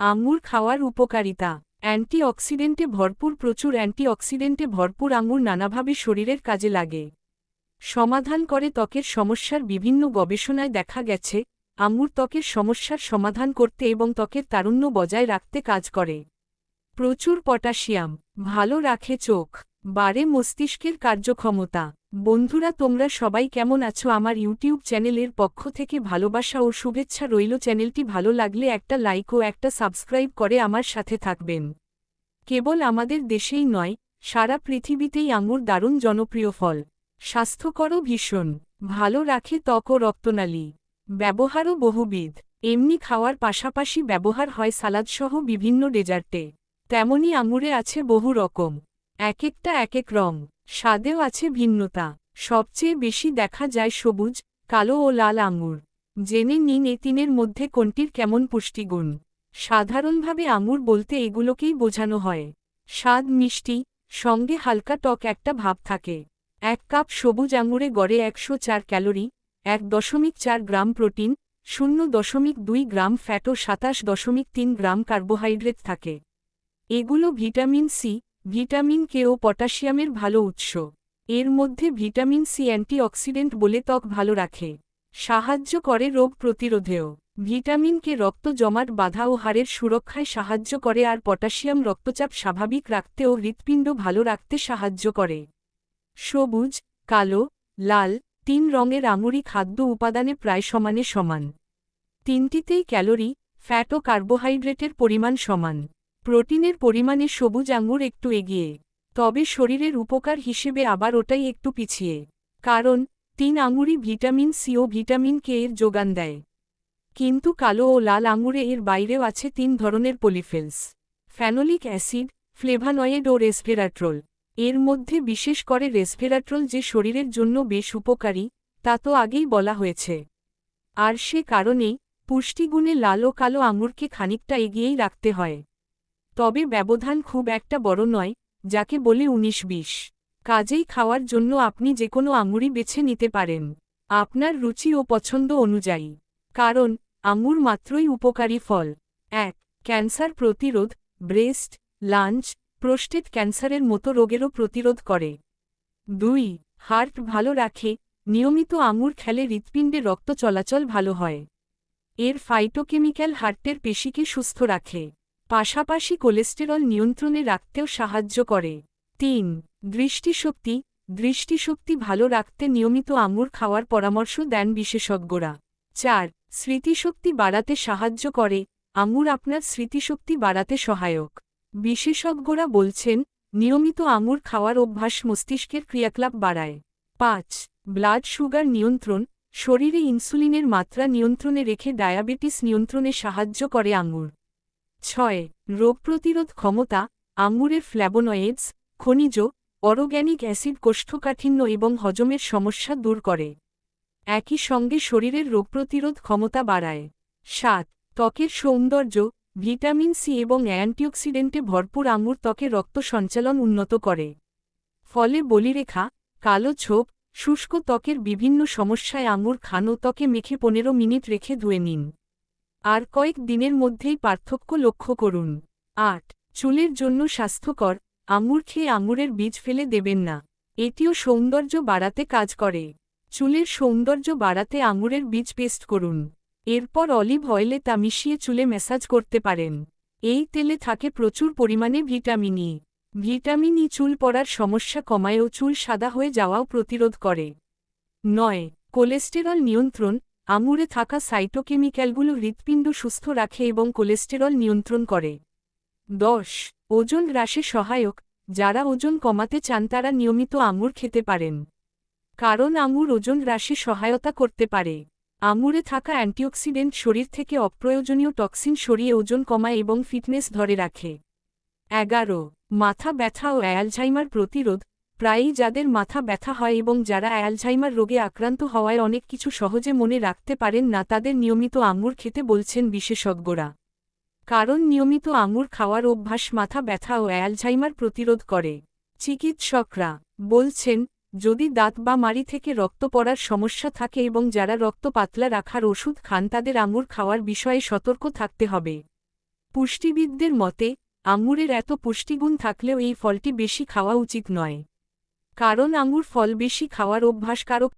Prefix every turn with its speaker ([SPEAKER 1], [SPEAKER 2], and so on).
[SPEAKER 1] আঙুর খাওয়ার উপকারিতা। অ্যান্টিঅক্সিডেন্টে ভরপুর প্রচুর অ্যান্টিঅক্সিডেন্টে ভরপুর আঙুর নানাভাবে শরীরের কাজে লাগে। সমাধান করে ত্বকের সমস্যার বিভিন্ন গবেষণায় দেখা গেছে, আঙুর ত্বকের সমস্যার সমাধান করতে এবং ত্বকের তারুণ্য বজায় রাখতে কাজ করে। প্রচুর পটাশিয়াম, ভালো রাখে চোখ, বাড়ে মস্তিষ্কের কার্যক্ষমতা। বন্ধুরা, তোমরা সবাই কেমন আছো? আমার ইউটিউব চ্যানেলের পক্ষ থেকে ভালোবাসা ও শুভেচ্ছা রইল। চ্যানেলটি ভালো লাগলে একটা লাইক ও একটা সাবস্ক্রাইব করে আমার সাথে থাকবেন। কেবল আমাদের দেশেই নয়, সারা পৃথিবীতেই আঙুর দারুণ জনপ্রিয় ফল। স্বাস্থ্যকরও ভীষণ। ভালো রাখে ত্বক ও রক্তনালী। ব্যবহারও বহুবিধ। এমনি খাওয়ার পাশাপাশি ব্যবহার হয় সালাদসহ বিভিন্ন ডেজার্টে। তেমনি আঙুরে আছে বহু রকম। এক একটা এক এক রং। স্বাদেও আছে ভিন্নতা। সবচেয়ে বেশি দেখা যায় সবুজ, কালো ও লাল আঙুর। জেনে নিন এ তিনের মধ্যে কোনটির কেমন পুষ্টিগুণ। সাধারণভাবে আঙুর বলতে এগুলোকেই বোঝানো হয়। স্বাদ মিষ্টি, সঙ্গে হালকা টক একটা ভাব থাকে। এক কাপ সবুজ আঙুরে গড়ে একশো চার ক্যালোরি, এক দশমিক চার গ্রাম প্রোটিন, শূন্য দশমিক দুই গ্রাম ফ্যাট ও সাতাশ দশমিক তিন গ্রাম কার্বোহাইড্রেট থাকে। এগুলো ভিটামিন সি ভিটামিন কে ও পটাশিয়ামের ভালো উৎস। এর মধ্যে ভিটামিন সি অ্যান্টিঅক্সিডেন্ট বলে ত্বক ভালো রাখে। সাহায্য করে রোগ প্রতিরোধেও। ভিটামিন কে রক্ত জমাট, বাধা ও হাড়ের সুরক্ষায় সাহায্য করে আর পটাশিয়াম রক্তচাপ স্বাভাবিক রাখতে ও হৃৎপিণ্ড ভালো রাখতে সাহায্য করে। সবুজ, কালো, লাল, তিন রঙের আঙুরি খাদ্য উপাদানে প্রায় সমানে সমান। তিনটিতেই ক্যালোরি, ফ্যাট ও কার্বোহাইড্রেটের পরিমাণ সমান। প্রোটিনের পরিমাণে সবুজ আঙুর একটু এগিয়ে, তবে শরীরের উপকার হিসেবে আবার ওটাই একটু পিছিয়ে, কারণ তিন আঙুরই ভিটামিন সি ও ভিটামিন কে এর যোগান দেয়। কিন্তু কালো ও লাল আঙুরে এর বাইরেও আছে তিন ধরনের পলিফেলস, ফ্যানোলিক অ্যাসিড, ফ্লেভানয়েড ও রেসভেরাট্রোল। এর মধ্যে বিশেষ করে রেসভেরাট্রোল যে শরীরের জন্য বেশ উপকারী, তা তো আগেই বলা হয়েছে। আর সে কারণেই পুষ্টিগুণে লাল ও কালো আঙুরকে খানিকটা এগিয়েই রাখতে হয়। তবে ব্যবধান খুব একটা বড় নয়, যাকে বলে উনিশ বিশ। কাজেই খাওয়ার জন্য আপনি যে কোনো আঙুরই বেছে নিতে পারেন। আপনার রুচি ও পছন্দ অনুযায়ী। কারণ, আঙুর মাত্রই উপকারী ফল। এক, ক্যান্সার প্রতিরোধ, ব্রেস্ট লাঞ্চ প্রোস্টেট ক্যান্সারের মতো রোগেরও প্রতিরোধ করে। দুই, হার্ট ভালো রাখে, নিয়মিত আঙুর খেলে হৃৎপিণ্ডে রক্ত চলাচল ভালো হয়। এর ফাইটোকেমিক্যাল হার্টের পেশিকে সুস্থ রাখে। পাশাপাশি কোলেস্টেরল নিয়ন্ত্রণে রাখতেও সাহায্য করে। তিন, দৃষ্টিশক্তি। দৃষ্টিশক্তি ভালো রাখতে নিয়মিত আঙুর খাওয়ার পরামর্শ দেন বিশেষজ্ঞরা। চার, স্মৃতিশক্তি বাড়াতে সাহায্য করে। আঙুর আপনার স্মৃতিশক্তি বাড়াতে সহায়ক। বিশেষজ্ঞরা বলছেন, নিয়মিত আঙুর খাওয়ার অভ্যাস মস্তিষ্কের ক্রিয়াকলাপ বাড়ায়। পাঁচ, ব্লাড সুগার নিয়ন্ত্রণ। শরীরে ইনসুলিনের মাত্রা নিয়ন্ত্রণে রেখে ডায়াবেটিস নিয়ন্ত্রণে সাহায্য করে আঙুর ছয়, রোগ প্রতিরোধ ক্ষমতা, আঙুরের ফ্ল্যাবোনয়েডস, খনিজ, অরগ্যানিক অ্যাসিড কোষ্ঠকাঠিন্য এবং হজমের সমস্যা দূর করে। একই সঙ্গে শরীরের রোগ প্রতিরোধ ক্ষমতা বাড়ায়। সাত, ত্বকের সৌন্দর্য, ভিটামিন সি এবং অ্যান্টিঅক্সিডেন্টে ভরপুর আঙুর ত্বকে রক্ত সঞ্চালন উন্নত করে। ফলে বলিরেখা, কালো ছোপ, শুষ্ক ত্বকের বিভিন্ন সমস্যায় আঙুর খান ও ত্বকে মেখে পনেরো মিনিট রেখে ধুয়ে নিন। আর কয়েক দিনের মধ্যেই পার্থক্য লক্ষ্য করুন। আট, চুলের জন্য স্বাস্থ্যকর আঙুর খেয়ে আঙুরের বীজ ফেলে দেবেন না। এটিও সৌন্দর্য বাড়াতে কাজ করে। চুলের সৌন্দর্য বাড়াতে আঙুরের বীজ পেস্ট করুন। এরপর অলিভ অয়েলে তা মিশিয়ে চুলে ম্যাসাজ করতে পারেন। এই তেলে থাকে প্রচুর পরিমাণে ভিটামিন ই। ভিটামিন ই চুল পড়ার সমস্যা কমায় ও চুল সাদা হয়ে যাওয়াও প্রতিরোধ করে। নয়, কোলেস্টেরল নিয়ন্ত্রণ আঙুরে থাকা সাইটোকেমিক্যালগুলো হৃৎপিণ্ড সুস্থ রাখে এবং কোলেস্টেরল নিয়ন্ত্রণ করে। দশ, ওজন হ্রাসে সহায়ক, যারা ওজন কমাতে চান তারা নিয়মিত আঙুর খেতে পারেন। কারণ আঙুর ওজন হ্রাসে সহায়তা করতে পারে। আঙুরে থাকা অ্যান্টিঅক্সিডেন্ট শরীর থেকে অপ্রয়োজনীয় টক্সিন সরিয়ে ওজন কমায় এবং ফিটনেস ধরে রাখে। এগারো, মাথা ব্যথা ও অ্যালঝাইমার প্রতিরোধ প্রায়ই যাদের মাথা ব্যথা হয় এবং যারা অ্যালঝাইমার রোগে আক্রান্ত হওয়ায় অনেক কিছু সহজে মনে রাখতে পারেন না, তাদের নিয়মিত আঙুর খেতে বলছেন বিশেষজ্ঞরা। কারণ নিয়মিত আঙুর খাওয়ার অভ্যাস মাথা ব্যথা ও অ্যালঝাইমার প্রতিরোধ করে। চিকিৎসকরা বলছেন, যদি দাঁত বা মাড়ি থেকে রক্ত পড়ার সমস্যা থাকে এবং যারা রক্ত পাতলা রাখার ওষুধ খান, তাদের আঙুর খাওয়ার বিষয়ে সতর্ক থাকতে হবে। পুষ্টিবিদদের মতে, আঙুরের এত পুষ্টিগুণ থাকলেও এই ফলটি বেশি খাওয়া উচিত নয়। কারণ আঙুর ফল বেশি খাওয়ার অভ্যাস কারও